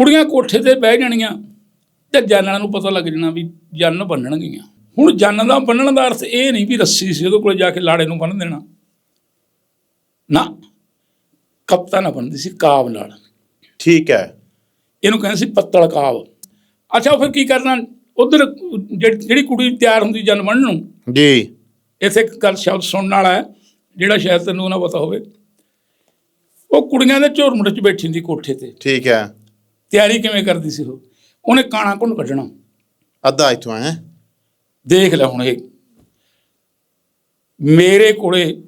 ਕੁੜੀਆਂ ਕੋਠੇ ਤੇ ਬਹਿ ਜਾਣੀਆਂ ਤੇ ਜਾਨਣਾ ਨੂੰ ਪਤਾ ਲੱਗ ਜਾਣਾ ਵੀ ਜੰਨ ਬੰਨਣਗੀਆਂ ਹੁਣ ਜੰਨ ਦਾ ਬੰਨਣ ਦਾ ਅਰਥ ਇਹ ਨਹੀਂ ਵੀ ਰੱਸੀ ਸੀ ਉਹਦੇ ਕੋਲ ਜਾ ਕੇ ਲਾੜੇ ਨੂੰ ਬੰਨ ਦੇਣਾ। ਨਾ ਕਪਤਾ ਨਾ ਬੰਨਦੀ ਸੀ ਕਾਬ ਨਾਲ। ਠੀਕ ਹੈ। ਇਹਨੂੰ ਕਹਿੰਦੇ ਸੀ ਪੱਤਲ ਕਾਬ ਅੱਛਾ ਫਿਰ ਕੀ ਕਰਨਾ? ਉਧਰ ਜਿਹੜੀ ਕੁੜੀ ਤਿਆਰ ਹੁੰਦੀ ਜੰਨ ਬੰਨਣ ਨੂੰ ਜੀ। ਇੱਥੇ ਇੱਕ ਗੱਲ ਸ਼ਬਦ ਸੁਣਨ ਵਾਲਾ ਹੈ ਜਿਹੜਾ ਸ਼ਾਇਦ ਤੈਨੂੰ ਨਾ ਪਤਾ ਹੋਵੇ। ਉਹ ਕੁੜੀਆਂ ਦੇ ਝੁਰਮੁਟ 'ਚ ਬੈਠੀ ਹੁੰਦੀ ਕੋਠੇ ਤੇ। ਠੀਕ ਹੈ। ਤਿਆਰੀ ਕਿਵੇਂ ਕਰਦੀ ਸੀ ਉਹ? ਉਹਨੇ ਕਾਣਾ ਘੁੰਡ ਕੱਢਣਾ। ਅੱਧਾ ਇੱਥੋਂ ਹੈ ਦੇਖ ਲੈ ਹੁਣ ਇਹ। ਮੇਰੇ ਕੋਲੇ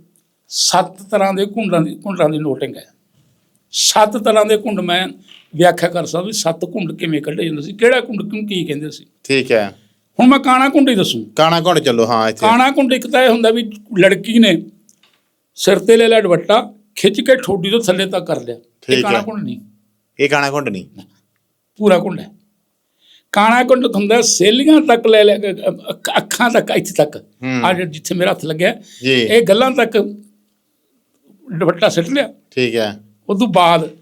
ਸੱਤ ਤਰ੍ਹਾਂ ਦੇ ਘੁੰਡਾਂ ਦੀ ਘੁੰਡਾਂ ਦੀ ਨੋਟਿੰਗ ਹੈ। ਸੱਤ ਤਰ੍ਹਾਂ ਦੇ ਘੁੰਡ ਮੈਂ ਵਿਆਖਿਆ ਕਰ ਸਕਦਾ ਵੀ ਸੱਤ ਘੁੰਡ ਕਿਵੇਂ ਕੱਢੇ ਜਾਂਦੇ ਸੀ ਕਿਹੜਾ ਘੁੰਡ ਕਿਉਂ ਕੀ ਕਹਿੰਦੇ ਸੀ। ਠੀਕ ਹੈ। ਹੁਣ ਮੈਂ ਕਾਣਾ ਘੁੰਡ ਹੀ ਦੱਸੂ। ਕਾਣਾ ਘੁੰਡ ਚੱਲੋ ਹਾਂ ਇੱਥੇ। ਕਾਣਾ ਘੁੰਡ ਇੱਕ ਤਾਂ ਇਹ ਹੁੰਦਾ ਵੀ ਲੜਕੀ ਨੇ ਸਿਰ ਤੇ ਲੈ ਲਿਆ ਦੁਪੱਟਾ ਖਿੱਚ ਕੇ ਠੋਡੀ ਤੋਂ ਥੱਲੇ ਤੱਕ ਕਰ ਲਿਆ। ਇਹ ਕਾਣਾ। ਘੁੰਡ ਨਹੀਂ। ਇਹ ਕਾਣਾ ਘੁੰਡ ਨਹੀਂ। ਪੂਰਾ ਘੁੰਡ ਹੈ। ਕਾਣਾ ਘੁੰਡ ਹੁੰਦਾ ਸੇਲੀਆਂ ਤੱਕ ਲੈ ਅ- ਅੱਖਾਂ ਤੱਕ ਇੱਥੇ ਤੱਕ। ਆ ਜਿੱਥੇ ਮੇਰਾ ਹੱਥ ਲੱਗਿਆ ਇਹ ਗੱਲਾਂ ਤੱਕ ਦੁਪੱਟਾ ਸਿੱਟ ਲਿਆ। ਠੀਕ ਹੈ। ਉਸ ਤੋਂ ਬਾਅਦ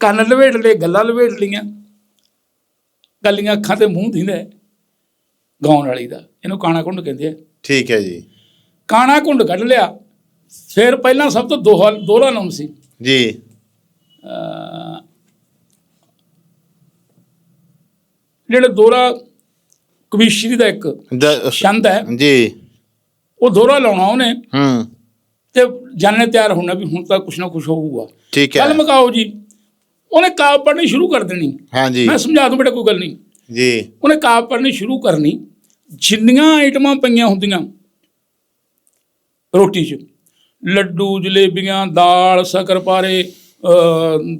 ਕੰਨ ਲਵੇਟ ਲਏ ਗੱਲਾਂ ਲਵੇਟ ਲਈਆਂ। ਗੱਲੀਆਂ ਅੱਖਾਂ ਤੇ ਮੂੰਹ ਦਿੰਦਾ ਗਾਉਣ ਵਾਲੀ ਦਾ। ਇਹਨੂੰ ਕਾਣਾ ਘੁੰਡ ਕਹਿੰਦੇ ਆ। ਠੀਕ ਹੈ ਜੀ। ਕਾਣਾ ਘੁੰਡ ਕੱਢ ਲਿਆ। ਫਿਰ ਪਹਿਲਾਂ ਸਭ ਤੋਂ ਦੋਹਾ ਦੋਹਰਾ ਨਾਮ ਸੀ। ਜੀ। ਜਿਹੜੇ ਦੋਹਰਾ ਕਵੀਸ਼ਰੀ ਦਾ ਇੱਕ ਛੰਦ ਹੈ ਜੀ। ਉਹ ਦੋਹਰਾ ਲਾਉਣਾ ਉਹਨੇ ਹੂੰ। ਤੇ ਜਾਣੇ ਤਿਆਰ ਹੋਣਾ ਵੀ ਹੁਣ ਤਾਂ ਕੁਛ ਨਾ ਕੁਛ ਹੋਊਗਾ। ਠੀਕ ਹੈ। ਕੱਲ ਮਕਾਓ ਜੀ ਉਹਨੇ ਕਾਵ ਪੜ੍ਹਨੀ ਸ਼ੁਰੂ ਕਰ ਦੇਣੀ। ਹਾਂ ਜੀ। ਮੈਂ ਸਮਝਾ ਦੂੰ ਬੇਟਾ ਕੋਈ ਗੱਲ ਨਹੀਂ। ਜੀ। ਉਹਨੇ ਕਾਵ ਪੜ੍ਹਨੀ ਸ਼ੁਰੂ ਕਰਨੀ ਜਿੰਨੀਆਂ ਆਈਟਮਾਂ ਪਈਆਂ ਹੁੰਦੀਆਂ ਰੋਟੀ 'ਚ ਲੱਡੂ ਜਲੇਬੀਆਂ ਦਾਲ ਸ਼ਕਰਪਾਰੇ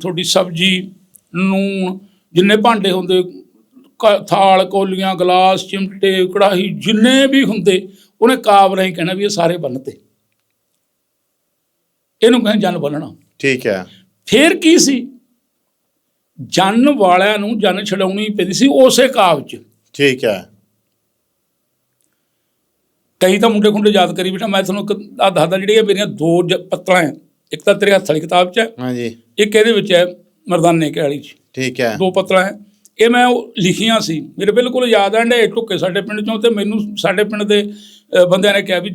ਤੁਹਾਡੀ ਸਬਜੀ ਨੂਣ ਜਿੰਨੇ ਭਾਂਡੇ ਹੁੰਦੇ ਥਾਲ ਕੋਲੀਆਂ ਗਲਾਸ ਚਿਮਟੇ ਕੜਾਹੀ ਜਿੰਨੇ ਵੀ ਹੁੰਦੇ ਉਹਨੇ ਕਾਵ ਨਹੀਂ ਕਹਿਣਾ ਵੀ ਇਹ ਸਾਰੇ ਬੰਨਤੇ ਇਹਨੂੰ ਕਹਿੰਦੇ ਜਨ ਬੰਨਣਾ। ਠੀਕ ਹੈ। ਫੇਰ ਕੀ ਸੀ? ਜਨ ਵਾਲਿਆਂ ਨੂੰ ਜਨ ਛਡਾਉਣੀ ਪੈਂਦੀ ਸੀ ਉਸੇ ਕਾਵ 'ਚ। ਠੀਕ ਹੈ। ਕਈ ਤਾਂ ਮੁੰਡੇ ਖੁੰਡੇ ਯਾਦ ਕਰੀ ਬੇਟਾ ਮੈਂ ਤੁਹਾਨੂੰ ਇੱਕ ਆਹ ਦੱਸਦਾ ਜਿਹੜੀਆਂ ਮੇਰੀਆਂ ਦੋ ਪੱਤਲਾਂ ਹੈ ਇੱਕ ਤਾਂ ਤੇਰੇ ਹੱਥ ਵਾਲੀ ਕਿਤਾਬ 'ਚ ਹੈ ਹਾਂ ਜੀ ਇੱਕ ਇਹਦੇ ਵਿੱਚ ਹੈ ਮਰਦਾਨੇ ਕੇ ਵਾਲੀ 'ਚ। ਠੀਕ ਹੈ। ਦੋ ਪੱਤਲਾਂ ਹੈ ਇਹ ਮੈਂ ਉਹ ਲਿਖੀਆਂ ਸੀ। ਮੇਰੇ ਬਿਲਕੁਲ ਯਾਦ ਆਂਡੇ ਟੁੱਕੇ ਸਾਡੇ ਪਿੰਡ ਚੋਂ ਤੇ ਮੈਨੂੰ ਸਾਡੇ ਪਿੰਡ ਦੇ ਬੰਦਿਆਂ ਨੇ ਕਿਹਾ ਵੀ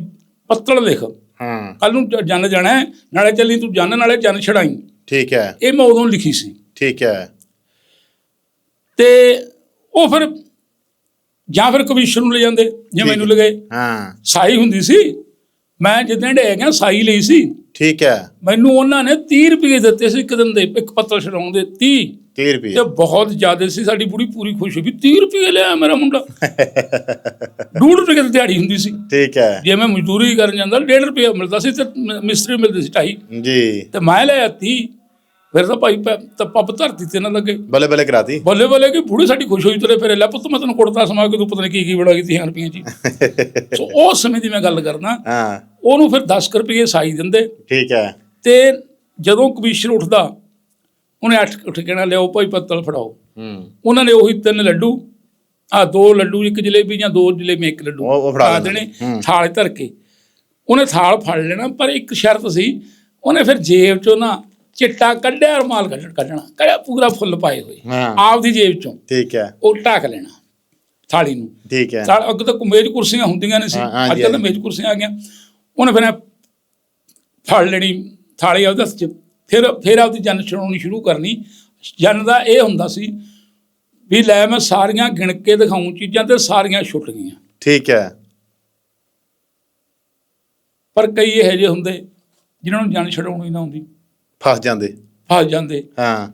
ਪੱਤਲ ਲਿਖ। ਹਾਂ। ਕੱਲ ਨੂੰ ਜੰਨ ਜਾਣਾ ਨਾਲੇ ਚੱਲੀ ਤੂੰ ਜੰਨ ਨਾਲੇ ਜੰਨ ਛੜਾਈ ਠੀਕ ਹੈ। ਇਹ ਮੈਂ ਉਦੋਂ ਲਿਖੀ ਸੀ। ਠੀਕ ਹੈ। ਤੇ ਉਹ ਫਿਰ ਜਾਂ ਫਿਰ ਕਮਿਸ਼ਨ ਨੂੰ ਲੈ ਜਾਂਦੇ ਜੇ ਮੈਨੂੰ ਲਗਾਏ ਹਾਂ। ਸਾਈ ਹੁੰਦੀ ਸੀ। ਮੈਂ ਜਿੱਦਾਂ ਡੇ ਗਿਆ ਸਾਈ ਲਈ ਸੀ। ਠੀਕ ਹੈ। ਮੈਨੂੰ ਉਹਨਾਂ ਨੇ 30 ਰੁਪਏ ਦਿੱਤੇ ਸੀ ਇੱਕ ਦਿਨ ਦੇ ਇੱਕ ਪੱਤਲ ਛਡਾਉਣ ਦੇ 30 30 ਰੁਪਏ। ਤੇ ਬਹੁਤ ਜ਼ਿਆਦਾ ਸੀ ਸਾਡੀ ਬੁੜੀ ਪੂਰੀ ਖੁਸ਼ ਵੀ 30 ਰੁਪਏ ਲਿਆ ਮੇਰਾ ਮੁੰਡਾ। ਡੂਢ ਰੁਪਏ ਦੀ ਦਿਹਾੜੀ ਹੁੰਦੀ ਸੀ। ਠੀਕ ਹੈ। ਜੇ ਮੈਂ ਮਜ਼ਦੂਰੀ ਕਰਨ ਜਾਂਦਾ 1.5 ਰੁਪਏ ਮਿਲਦਾ ਸੀ ਤੇ ਮਿਸਤਰੀ ਮਿਲਦੇ ਸੀ ਢਾਈ। ਜੀ। ਤੇ ਮੈਂ ਲਿਆ 30 ਫਿਰ ਤਾਂ ਭਾਈ ਪੱਪ ਧਰਤੀ ਤੇ ਨਾ ਲੱਗੇ। ਬੱਲੇ ਬੱਲੇ ਕਰਾਤੀ। ਬੱਲੇ ਬੱਲੇ ਕਿ ਬੁੜੀ ਸਾਡੀ ਖੁਸ਼ ਹੋਈ ਤੁਰੇ ਫਿਰ। ਲੈ ਪੁੱਤ ਮੈਂ ਤੈਨੂੰ ਕੁੜਤਾ ਸਮਾ ਕੇ ਤੂੰ ਪਤਾ ਨਹੀਂ ਕੀ ਕੀ ਬੜਾ ਕੀਤੀ 1000 ਰੁਪਏ ਜੀ ਸੋ ਉਸ ਸਮੇਂ ਦੀ ਮੈਂ ਗੱਲ ਕਰਦਾ। ਹਾਂ। ਉਹਨੂੰ ਫਿਰ 10 ਰੁਪਏ ਸਾਈ ਦਿੰਦੇ। ਠੀਕ ਹੈ। ਤੇ ਜਦੋਂ ਕਮਿਸ਼ਨ ਉੱਠਦਾ ਉਹਨੇ ਅੱਠ ਉੱਠ ਕੇ ਨਾ ਲਿਆਓ ਭਾਈ ਪੱਤਲ ਫੜਾਓ। ਹੂੰ। ਉਹਨਾਂ ਨੇ ਉਹੀ ਤਿੰਨ ਲੱਡੂ ਆ ਦੋ ਲੱਡੂ ਇੱਕ ਜਲੇਬੀ ਜਾਂ ਦੋ ਜਲੇਬੀ ਇੱਕ ਲੱਡੂ ਉਹ- ਉਹ ਫੜਾ ਦੇਣੇ। ਥਾਲ ਧਰ ਕੇ। ਉਹਨੇ ਥਾਲ ਫੜ ਲੈਣਾ ਪਰ ਇੱਕ ਸ਼ਰਤ ਸੀ ਉਹਨੇ ਫਿਰ ਜੇਬ ਚੋਂ ਨਾ ਚਿੱਟਾ ਕੱਢਿਆ ਰੁਮਾਲ ਕੱਢ- ਕੱਢਣਾ। ਕੱਢਿਆ ਪੂਰਾ ਫੁੱਲ ਪਾਏ ਹੋਏ। ਹਾਂ। ਆਪਦੀ ਜੇਬ ਚੋਂ। ਠੀਕ ਹੈ। ਉਹ ਢੱਕ ਲੈਣਾ ਥਾਲੀ ਨੂੰ। ਠੀਕ ਹੈ। ਥਾਲ ਅੱਗੇ ਤਾਂ ਮੇਜ਼ ਕੁਰਸੀਆਂ ਹੁੰਦੀਆਂ ਨਹੀਂ ਸੀ। ਹਾਂ, ਅੱਜ ਕੱਲ੍ਹ ਤਾਂ। ਮੇਜ਼ ਕੁਰਸੀਆਂ ਆ ਗਈਆਂ। ਉਹਨੇ ਫਿਰ ਐਂ ਫੜ ਲੈਣੀ ਥਾਲੀ ਉਹਦੇ ਹੱਥ 'ਚ। ਫਿਰ ਫਿਰ ਆਪਦੀ ਜਨ ਛਡਾਉਣੀ ਸ਼ੁਰੂ ਕਰਨੀ। ਜਨ ਦਾ ਇਹ ਹੁੰਦਾ ਸੀ ਵੀ ਲੈ ਮੈਂ ਸਾਰੀਆਂ ਗਿਣ ਕੇ ਦਿਖਾਉਂ ਚੀਜ਼ਾਂ ਤੇ ਸਾਰੀਆਂ ਛੁੱਟ ਗਈਆਂ। ਠੀਕ ਹੈ। ਪਰ ਕਈ ਇਹੋ ਜਿਹੇ ਹੁੰਦੇ ਜਿਨ੍ਹਾਂ ਨੂੰ ਜਨ ਛਡਾਉਣੀ ਨਾ ਹੁੰਦੀ। ਫਸ ਜਾਂਦੇ। ਫਸ ਜਾਂਦੇ। ਹਾਂ।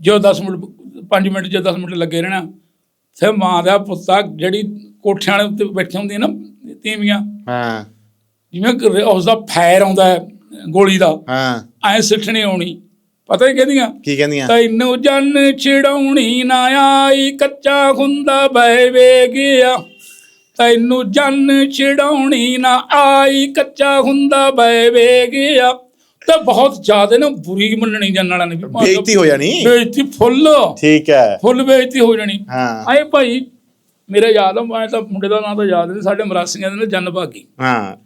ਜੋ 10 ਮਿੰਟ 5 ਮਿੰਟ ਜਾਂ 10 ਮਿੰਟ ਲੱਗੇ ਰਹਿਣਾ ਫਿਰ ਮਾਂ ਦਾ ਪੁੱਤਾ ਜਿਹੜੀ ਕੋਠਿਆਂ ਦੇ ਉੱਤੇ ਬੈਠੀ ਹੁੰਦੀ ਨਾ ਤੀਵੀਆਂ। ਹਾਂ। ਜਿਵੇਂ ਉਸ ਦਾ ਫਾਇਰ ਆਉਂਦਾ ਹੈ ਗੋਲੀ ਦਾ। ਹਾਂ। ਐ ਸਿੱਟਣੀ ਆਉਣੀ। ਪਤਾ ਹੀ ਕਹਿੰਦੀਆਂ? ਕੀ ਕਹਿੰਦੀਆਂ? ਤੈਨੂੰ ਜਨ ਛਿੜਾਉਣੀ ਨਾ ਆਈ ਕੱਚਾ ਹੁੰਦਾ ਬਹਿ ਵੇ ਗਿਆ ਤੈਨੂੰ ਜਨ ਛਿੜਾਉਣੀ ਨਾ ਆਈ ਕੱਚਾ ਹੁੰਦਾ ਬਹਿ ਵੇ ਗਿਆ ਤੇ ਬਹੁਤ ਜ਼ਿਆਦਾ ਨਾ ਬੁਰੀ ਮੰਨਣੀ ਜਨ ਵਾਲਿਆਂ ਨੇ ਵੀ ਭਾਵੇਂ ਬੇਇੱਜ਼ਤੀ ਹੋ ਜਾਣੀ। ਬੇਇੱਜ਼ਤੀ ਫੁੱਲ। ਠੀਕ ਹੈ। ਫੁੱਲ ਬੇਇੱਜ਼ਤੀ ਹੋ ਜਾਣੀ। ਹਾਂ। ਆਏ ਭਾਈ ਮੇਰੇ ਯਾਦ ਆ ਮੈਂ ਤਾਂ ਮੁੰਡੇ ਦਾ ਨਾਂ ਤਾਂ ਯਾਦ ਨਹੀਂ ਸਾਡੇ ਮਰਾਸੀਆਂ ਦੇ ਨੇ ਜਨ ਭਾਗੀ ਹਾਂ।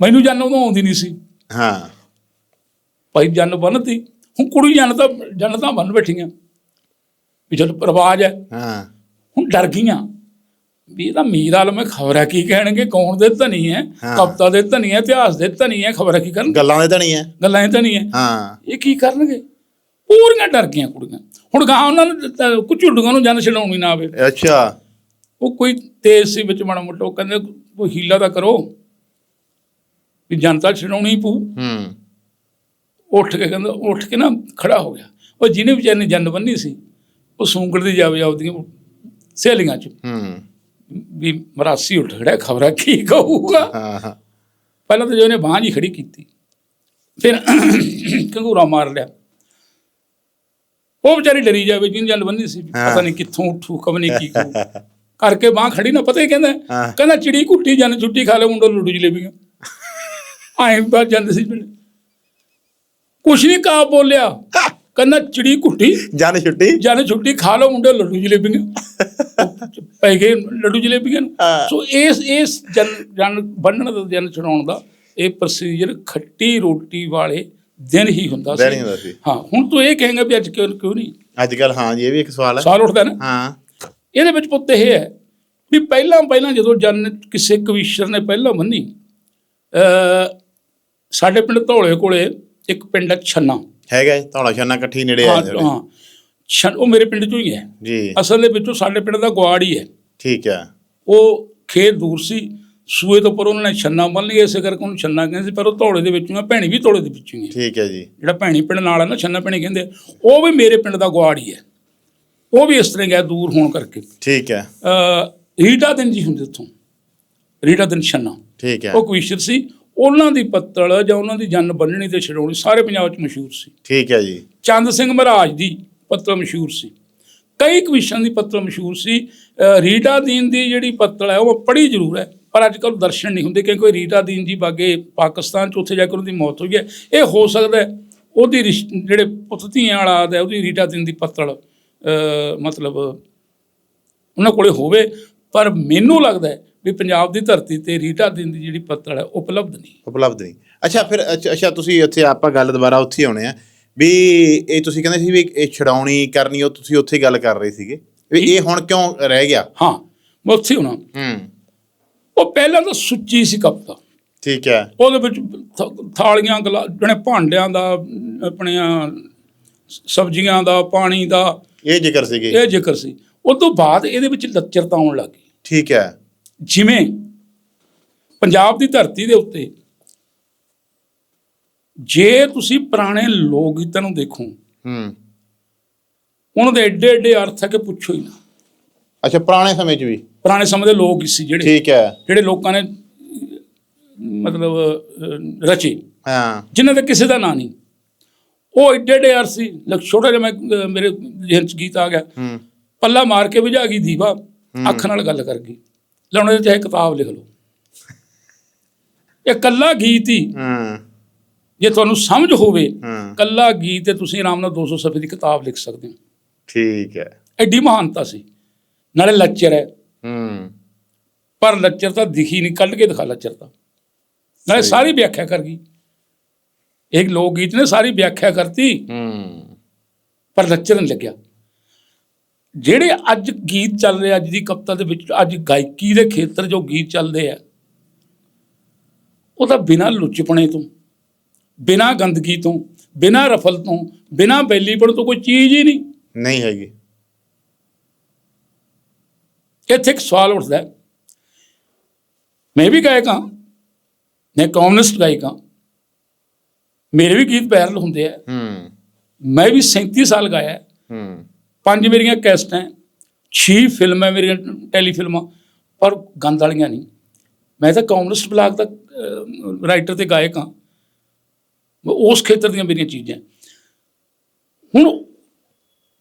ਮੈਨੂੰ ਜਨ ਉਦੋਂ ਆਉਂਦੀ ਨਹੀਂ ਸੀ। ਹਾਂ। ਭਾਈ ਜਨ ਬੰਨਤੀ। ਹੁਣ ਕੁੜੀ ਜਨ ਤਾਂ ਜਨ ਤਾਂ ਬੰਨ ਬੈਠੀਆਂ। ਵੀ ਚਲ ਰਿਵਾਜ ਹੈ। ਹਾਂ। ਹੁਣ ਡਰ ਗਈਆਂ। ਵੀ ਇਹਦਾ ਮੀਰ ਆਲਮ ਖਬਰ ਹੈ ਕੀ ਕਹਿਣਗੇ ਕੌਣ ਦੇ ਧਨੀ ਹੈ। ਕਵਿਤਾ ਦੇ ਧਨੀ ਹੈ ਇਤਿਹਾਸ ਦੇ ਧਨੀ ਹੈ ਖਬਰ ਹੈ ਕੀ ਕਰਨ ਗੱਲਾਂ ਦੇ ਧਣੀ ਹੈ। ਗੱਲਾਂ ਹੀ ਧਨੀ ਹੈ। ਹਾਂ। ਇਹ ਕੀ ਕਰਨਗੇ? ਪੂਰੀਆਂ ਡਰ ਗਈਆਂ ਕੁੜੀਆਂ। ਹੁਣ ਗਾਂ ਉਹਨਾਂ ਨੂੰ ਕੁਝ ਝੁੱਡੂਆਂ ਨੂੰ ਜਨ ਛਡਾਉਣੀ ਨਾ ਆਵੇ। ਅੱਛਾ। ਉਹ ਕੋਈ ਤੇਜ਼ ਸੀ ਵਿੱਚ ਮਾੜਾ ਮੋਟਾ ਉਹ ਕਹਿੰਦੇ ਕੋਈ ਹੀਲਾ ਤਾਂ ਕਰੋ ਵੀ ਜਨਤਾ ਛਡਾਉਣੀ ਪਊ। ਹੂੰ। ਉੱਠ ਕੇ ਕਹਿੰਦਾ ਉੱਠ ਕੇ ਨਾ ਖੜਾ ਹੋ ਗਿਆ। ਉਹ ਜਿਹਨੇ ਵਿਚਾਰੇ ਨੇ ਜੰਨ ਬੰਨੀ ਸੀ ਉਹ ਸੂੰਗੜ ਦੀ ਜਾਵੇ ਆਪਦੀਆਂ ਸਹੇਲੀਆਂ ਚ। ਹੂੰ। ਵੀ ਮਰਾਸੀ ਉੱਠ ਖਬਰਾਂ ਕੀ ਕਹੂਗਾ? ਹਾਂ ਹਾਂ। ਪਹਿਲਾਂ ਤਾਂ ਜੋ ਉਹਨੇ ਬਾਂਹ ਜੀ ਖੜੀ ਕੀਤੀ। ਫਿਰ ਕੰਗੂਰਾ ਮਾਰ ਲਿਆ। ਉਹ ਵਿਚਾਰੀ ਡਰੀ ਜਾਵੇ ਜੰਨ ਬੰਨੀ ਸੀ। ਪਤਾ ਨਹੀਂ ਕਿੱਥੋਂ ਉੱਠੂ ਕਬ ਨਹੀਂ ਕੀ ਕਰੂ ਕਰਕੇ ਬਾਂਹ ਖੜੀ ਨਾ ਪਤਾ ਹੀ ਕਹਿੰਦਾ। ਕਹਿੰਦਾ ਚਿੜੀ ਕੁੱਟੀ ਜਨ ਛੁੱਟੀ ਖਾ ਲੈ ਮੁੰਡਾ ਲੁੱਡੂ ਜਲੇਬੀਆਂ। ਆਏ ਬਾਅਦ ਜਾਂਦੇ ਸੀ। ਕੁਛ ਨਹੀਂ ਕਾ ਬੋਲਿਆ। ਕਹਿੰਦਾ ਚਿੜੀ ਕੁੱਟੀ ਜਨ ਛੁੱਟੀ? ਜਨ ਛੁੱਟੀ ਖਾ ਲਓ ਮੁੰਡੇ ਲੱਡੂ ਜਲੇਬੀਆਂ। ਪੈ ਗਏ ਲੱਡੂ ਜਲੇਬੀਆਂ। ਸੋ ਇਸ ਇਸ ਜਨ ਜਨ ਬੰਨਣ ਦਾ ਜਨ ਛਡਾਉਣ ਦਾ ਇਹ ਪ੍ਰੋਸੀਜਰ ਖੱਟੀ ਰੋਟੀ ਵਾਲੇ ਦਿਨ ਹੀ ਹੁੰਦਾ ਸੀ। ਹਾਂ ਹੁਣ ਤੂੰ ਇਹ ਕਹੇਂਗਾ ਵੀ ਅੱਜ ਕਿਉਂ ਕਿਉਂ ਨਹੀਂ? ਅੱਜ ਕੱਲ ਹਾਂ ਜੀ ਇਹ ਵੀ ਇੱਕ ਸਵਾਲ ਹੈ। ਸਾਲ ਉੱਠਦਾ ਨਾ। ਹਾਂ। ਇਹਦੇ ਵਿੱਚ ਪੁੱਤ ਇਹ ਹੈ ਵੀ ਪਹਿਲਾਂ ਪਹਿਲਾਂ ਜਦੋਂ ਜਨ ਕਿਸੇ ਕਵੀਸ਼ਰ ਨੇ ਪਹਿਲਾਂ ਮੰਨੀ ਸਾਡੇ ਪਿੰਡ ਧੌਲੇ ਕੋਲੇ ਇੱਕ ਪਿੰਡ ਛੰਨਾ। ਹੈਗਾ ਧੌਲਾ ਛਾਨਾ ਇਕੱਠੀ ਨੇੜੇ ਆ ਹਾਂ ਜਿਹੜੇ ਹਾਂ। ਛੰਨ ਉਹ ਮੇਰੇ ਪਿੰਡ ਚੋਂ ਹੀ ਹੈ। ਜੀ। ਅਸਲ ਦੇ ਵਿੱਚੋਂ ਸਾਡੇ ਪਿੰਡ ਦਾ ਗੁਆੜ ਹੀ ਹੈ। ਠੀਕ ਹੈ। ਉਹ ਖੇਤ ਦੂਰ ਸੀ ਸੂਏ ਤੋਂ ਪਰ ਉਹਨਾਂ ਨੇ ਛੰਨਾ ਬੰਨ ਲਈ ਇਸੇ ਕਰਕੇ ਉਹਨੂੰ ਛੰਨਾ ਕਹਿੰਦੇ ਸੀ ਪਰ ਉਹ ਧੌਲੇ ਦੇ ਵਿੱਚੋਂ ਆ ਭੈਣੀ ਵੀ ਧੌਲੇ ਦੇ ਵਿੱਚੋਂ ਹੀ ਹੈ। ਠੀਕ ਹੈ ਜੀ। ਜਿਹੜਾ ਭੈਣੀ ਪਿੰਡ ਨਾਲ ਹੈ ਨਾ ਛੰਨਾ ਭੈਣੀ ਕਹਿੰਦੇ ਆ, ਉਹ ਵੀ ਮੇਰੇ ਪਿੰਡ ਦਾ ਗੁਆੜ ਹੀ ਹੈ। ਉਹ ਵੀ ਇਸ ਤਰ੍ਹਾਂ ਗਿਆ ਦੂਰ ਹੋਣ ਕਰਕੇ। ਠੀਕ ਹੈ। ਅ ਰੀਟਾ ਦਿਨ ਜੀ ਹੁੰਦੇ ਉੱਥੋਂ। ਰੀਟਾ ਦਿਨ ਛੰਨਾ। ਠੀਕ ਹੈ। ਉਹ ਕਵੀਸ਼ਰ ਸੀ ਉਹਨਾਂ ਦੀ ਪੱਤਲ ਜਾਂ ਉਹਨਾਂ ਦੀ ਜਨ ਬੰਨਣੀ ਤੇ ਛਡਾਉਣੀ ਸਾਰੇ ਪੰਜਾਬ 'ਚ ਮਸ਼ਹੂਰ ਸੀ। ਠੀਕ ਹੈ ਜੀ। ਚੰਦ ਸਿੰਘ ਮਹਾਰਾਜ ਦੀ ਪੱਤਲ ਮਸ਼ਹੂਰ ਸੀ। ਕਈ ਕਵੀਸ਼ਾਂ ਦੀ ਪੱਤਲ ਮਸ਼ਹੂਰ ਸੀ। ਰੀਟਾ ਦੀਨ ਦੀ ਜਿਹੜੀ ਪੱਤਲ ਹੈ ਉਹ ਪੜ੍ਹੀ ਜ਼ਰੂਰ ਹੈ ਪਰ ਅੱਜ ਕੱਲ੍ਹ ਦਰਸ਼ਨ ਨਹੀਂ ਹੁੰਦੇ ਕਿਉਂਕਿ ਰੀਟਾ ਦੀਨ ਜੀ ਬਾਗੇ ਪਾਕਿਸਤਾਨ ਚ ਉੱਥੇ ਜਾ ਕੇ ਉਹਨਾਂ ਦੀ ਮੌਤ ਹੋਈ ਹੈ। ਇਹ ਹੋ ਸਕਦਾ ਹੈ ਉਹਦੀ ਜਿਹੜੇ ਪੁੱਤ ਧੀਆਂ ਵਾਲਾ ਆਦ ਹੈ ਉਹਦੀ ਰੀਟਾ ਦੀਨ ਦੀ ਪੱਤਲ ਮਤਲਬ ਉਹਨਾਂ ਕੋਲੇ ਹੋਵੇ। ਪਰ ਮੈਨੂੰ ਲੱਗਦਾ ਹੈ ਵੀ ਪੰਜਾਬ ਦੀ ਧਰਤੀ ਤੇ ਰੀਟਾ ਦੀਨ ਦੀ ਜਿਹੜੀ ਪੱਤਲ ਹੈ ਉਪਲਬਧ ਨਹੀਂ ਉਪਲਬਧ ਨਹੀਂ। ਅੱਛਾ ਫਿਰ ਅੱਛਾ ਅੱਛਾ ਤੁਸੀਂ ਉੱਥੇ ਆਪਾਂ ਗੱਲ ਦੁਬਾਰਾ ਉੱਥੇ ਹੀ ਆਉਣੇ ਆ ਵੀ ਇਹ ਤੁਸੀਂ ਕਹਿੰਦੇ ਸੀ ਵੀ ਇਹ ਛਡਾਉਣੀ ਕਰਨੀ ਉਹ ਤੁਸੀਂ ਉੱਥੇ ਗੱਲ ਕਰ ਰਹੇ ਸੀਗੇ। ਵੀ ਇਹ ਹੁਣ ਕਿਉਂ ਰਹਿ ਗਿਆ? ਹਾਂ ਮੈਂ ਉੱਥੇ ਹੋਣਾ ਹੂੰ। ਉਹ ਪਹਿਲਾਂ ਤਾਂ ਸੁੱਚੀ ਸੀ ਕਪਤਾ ਠੀਕ ਹੈ। ਉਹਦੇ ਵਿੱਚ ਥ- ਥਾਲੀਆਂ ਗਲਾ ਜਿਹੜੇ ਭਾਂਡਿਆਂ ਦਾ ਆਪਣੀਆਂ ਸਬਜ਼ੀਆਂ ਦਾ ਪਾਣੀ ਦਾ ਇਹ ਜ਼ਿਕਰ ਸੀਗੇ। ਇਹ ਜ਼ਿਕਰ ਸੀ। ਉਸ ਤੋਂ ਬਾਅਦ ਇਹਦੇ ਵਿੱਚ ਲੱਚਰਤਾ ਆਉਣ ਲੱਗੀ ਠੀਕ ਹੈ। ਜਿਵੇਂ ਪੰਜਾਬ ਦੀ ਧਰਤੀ ਦੇ ਉੱਤੇ ਜੇ ਤੁਸੀਂ ਪੁਰਾਣੇ ਲੋਕ ਗੀਤਾਂ ਨੂੰ ਦੇਖੋ ਹੂੰ। ਉਹਨਾਂ ਦੇ ਐਡੇ ਐਡੇ ਅਰਥ ਹੈ ਕਿ ਪੁੱਛੋ ਹੀ ਨਾ। ਅੱਛਾ ਪੁਰਾਣੇ ਸਮੇਂ 'ਚ ਵੀ। ਪੁਰਾਣੇ ਸਮੇਂ ਦੇ ਲੋਕ ਗੀਤ ਸੀ ਜਿਹੜੇ। ਠੀਕ ਹੈ। ਜਿਹੜੇ ਲੋਕਾਂ ਨੇ ਮਤਲਬ ਰਚੇ। ਹਾਂ। ਜਿਨ੍ਹਾਂ ਦਾ ਕਿਸੇ ਦਾ ਨਾਂ ਨਹੀਂ। ਉਹ ਏਡੇ ਏਡੇ ਅਰਥ ਸੀ। ਲਕ ਛੋਟਾ ਜਿਹਾ ਮੈਂ ਮੇਰੇ ਜਿਹਨ ਚ ਗੀਤ ਆ ਗਿਆ। ਹੂੰ। ਪੱਲਾ ਮਾਰ ਕੇ ਬੁਝਾ ਗਈ ਦੀਵਾ। ਅੱਖ ਨਾਲ ਗੱਲ ਕਰ ਗਈ। ਲਾਉਣੇ ਚਾਹੇ ਕਿਤਾਬ ਲਿਖ ਲਓ। ਇਹ ਕੱਲਾ ਗੀਤ ਹੀ ਹੂੰ। ਜੇ ਤੁਹਾਨੂੰ ਸਮਝ ਹੋਵੇ ਕੱਲਾ ਗੀਤ ਤੇ ਤੁਸੀਂ ਆਰਾਮ ਨਾਲ 200 ਸਫ਼ੇ ਦੀ ਕਿਤਾਬ ਲਿਖ ਸਕਦੇ ਹੋ। ਠੀਕ ਹੈ। ਐਡੀ ਮਹਾਨਤਾ ਸੀ। ਨਾਲੇ ਲੱਚਰ ਹੈ। ਹੂੰ। ਪਰ ਲੱਚਰ ਤਾਂ ਦਿਖੀ ਨਹੀਂ ਕੱਢ ਕੇ ਦਿਖਾ ਲੱਚਰ ਤਾਂ। ਨਾਲੇ। ਸਾਰੀ ਵਿਆਖਿਆ ਕਰ ਗਈ। ਇੱਕ ਲੋਕ ਗੀਤ ਨੇ ਸਾਰੀ ਵਿਆਖਿਆ ਕਰਤੀ। ਹੂੰ। ਪਰ ਲੱਚਰ ਨਹੀਂ ਲੱਗਿਆ। ਜਿਹੜੇ ਅੱਜ ਗੀਤ ਚੱਲ ਰਹੇ ਅੱਜ ਦੀ ਕਵਿਤਾ ਦੇ ਵਿੱਚ ਅੱਜ ਗਾਇਕੀ ਦੇ ਖੇਤਰ ਜੋ ਗੀਤ ਚੱਲਦੇ ਆ ਉਹ ਤਾਂ ਬਿਨਾਂ ਲੁੱਚਪਣੇ ਤੋਂ ਬਿਨਾਂ ਗੰਦਗੀ ਤੋਂ ਬਿਨਾਂ ਰਫਲ ਤੋਂ ਬਿਨਾਂ ਬੈਲੀਪਣ ਤੋਂ ਕੋਈ ਚੀਜ਼ ਹੀ ਨਹੀਂ। ਨਹੀਂ ਹੈਗੀ। ਇੱਥੇ ਇੱਕ ਸਵਾਲ ਉੱਠਦਾ ਮੈਂ ਵੀ ਗਾਇਕ ਹਾਂ ਮੈਂ ਕਮਿਊਨਿਸਟ ਗਾਇਕ ਹਾਂ। ਮੇਰੇ ਵੀ ਗੀਤ ਵਾਇਰਲ ਹੁੰਦੇ ਆ। ਹੂੰ। ਮੈਂ ਵੀ 37 ਸਾਲ ਗਾਇਆ ਹੈ। ਪੰਜ ਮੇਰੀਆਂ ਕੈਸਟਾਂ ਛੇ ਫਿਲਮਾਂ ਮੇਰੀਆਂ ਟੈਲੀਫਿਲਮਾਂ ਪਰ ਗੰਦ ਵਾਲੀਆਂ ਨਹੀਂ। ਮੈਂ ਤਾਂ ਕਮਿਊਨਿਸਟ ਬਲਾਕ ਦਾ ਰਾਈਟਰ ਤੇ ਗਾਇਕ ਹਾਂ। ਮੈਂ ਉਸ ਖੇਤਰ ਦੀਆਂ ਮੇਰੀਆਂ ਚੀਜ਼ਾਂ। ਹੁਣ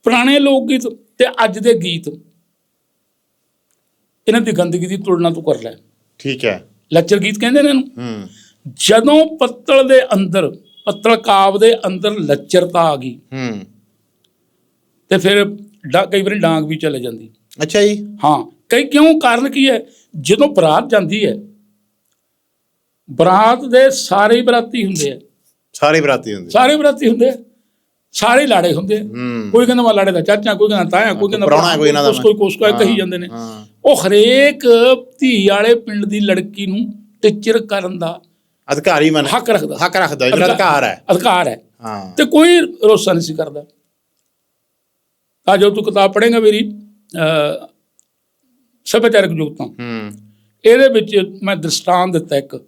ਪੁਰਾਣੇ ਲੋਕ ਗੀਤ ਤੇ ਅੱਜ ਦੇ ਗੀਤ ਇਹਨਾਂ ਦੀ ਗੰਦਗੀ ਦੀ ਤੁਲਨਾ ਤੂੰ ਕਰ ਲੈ। ਠੀਕ ਹੈ। ਲੱਚਰ ਗੀਤ ਕਹਿੰਦੇ ਨੇ ਇਹਨੂੰ? ਹੂੰ। ਜਦੋਂ ਪੱਤਲ ਦੇ ਅੰਦਰ ਪੱਤਲ ਕਾਵ ਦੇ ਅੰਦਰ ਲੱਚਰਤਾ ਆ ਗਈ। ਹੂੰ। ਤੇ ਫਿਰ ਡਾ- ਕਈ ਵਾਰੀ ਡਾਂਗ ਵੀ ਚਲੇ ਜਾਂਦੀ। ਅੱਛਾ ਜੀ। ਹਾਂ ਕਈ ਕਿਉਂ? ਕਾਰਨ ਕੀ ਹੈ? ਜਦੋਂ ਬਰਾਤ ਜਾਂਦੀ ਹੈ ਬਰਾਤ ਦੇ ਸਾਰੇ ਹੀ ਬਰਾਤੀ ਹੁੰਦੇ ਆ। ਸਾਰੇ ਬਰਾਤੀ ਹੁੰਦੇ ਸਾਰੇ ਬਰਾਤੀ ਹੁੰਦੇ ਆ। ਸਾਰੇ ਹੀ ਲਾੜੇ ਹੁੰਦੇ ਆ। ਹੂੰ। ਕੋਈ ਕਹਿੰਦਾ ਮੈਂ ਲਾੜੇ ਦਾ ਚਾਚਾ ਕੋਈ ਕਹਿੰਦਾ ਤਾਇਆ ਕੋਈ ਕਹਿੰਦਾ ਪ੍ਰਾਹੁਣਾ ਕੋਈ ਇਹਨਾਂ ਦਾ ਕੁਛ ਕੋਈ ਕੁਛ ਕੋਈ ਕਹੀ ਜਾਂਦੇ ਨੇ। ਹਾਂ। ਉਹ ਹਰੇਕ ਧੀ ਵਾਲੇ ਪਿੰਡ ਦੀ ਲੜਕੀ ਨੂੰ ਟੀਚਰ ਕਰਨ ਦਾ ਅਧਿਕਾਰੀ ਮਨ ਹੱਕ ਰੱਖਦਾ। ਹੱਕ ਰੱਖਦਾ ਜਿਹੜਾ ਅਧਿਕਾਰ ਹੈ। ਅਧਿਕਾਰ ਹੈ। ਹਾਂ। ਤੇ ਕੋਈ ਰੋਸਾ ਨਹੀਂ ਸੀ ਕਰਦਾ। ਆ ਜੋ ਤੂੰ ਕਿਤਾਬ ਪੜ੍ਹੇਗਾ ਮੇਰੀ ਸੱਭਿਆਚਾਰਕ ਯੁਗਤਾਂ। ਹੂੰ। ਇਹਦੇ ਵਿੱਚ ਮੈਂ ਦ੍ਰਿਸ਼ਟਾਂਤ ਦਿੱਤਾ ਇੱਕ